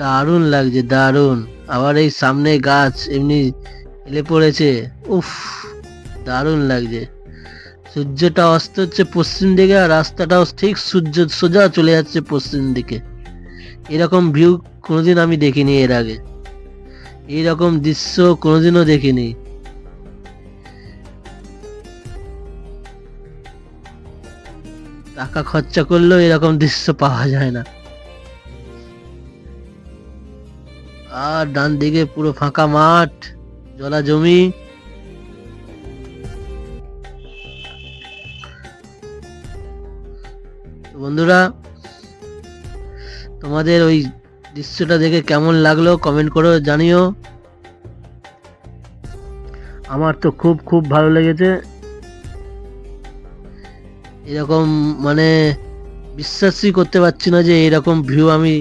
দারুণ লাগছে, দারুণ। আবার এই সামনে গাছ এমনি এলে পড়েছে। উফ, দারুণ লাগছে। সূর্যটা অস্ত হচ্ছে পশ্চিম দিকে আর রাস্তাটাও ঠিক সূর্য সোজা চলে যাচ্ছে পশ্চিম দিকে। এরকম ভিউ কোনোদিন আমি দেখিনি এর আগে। এইরকম দৃশ্য কোনোদিনও দেখিনি। টাকা খরচা করলেও এরকম দৃশ্য পাওয়া যায় না। আর ডান দিকে পুরো ফাঁকা মাঠ, জলা জমি। বন্ধুরা, তোমাদের ওই দৃশ্যটা দেখে কেমন লাগল কমেন্ট করে জানিও। আমার তো খুব খুব ভালো লেগেছে। এরকম মানে বিশ্বাসই করতে পারছি না যে এরকম ভিউ আমি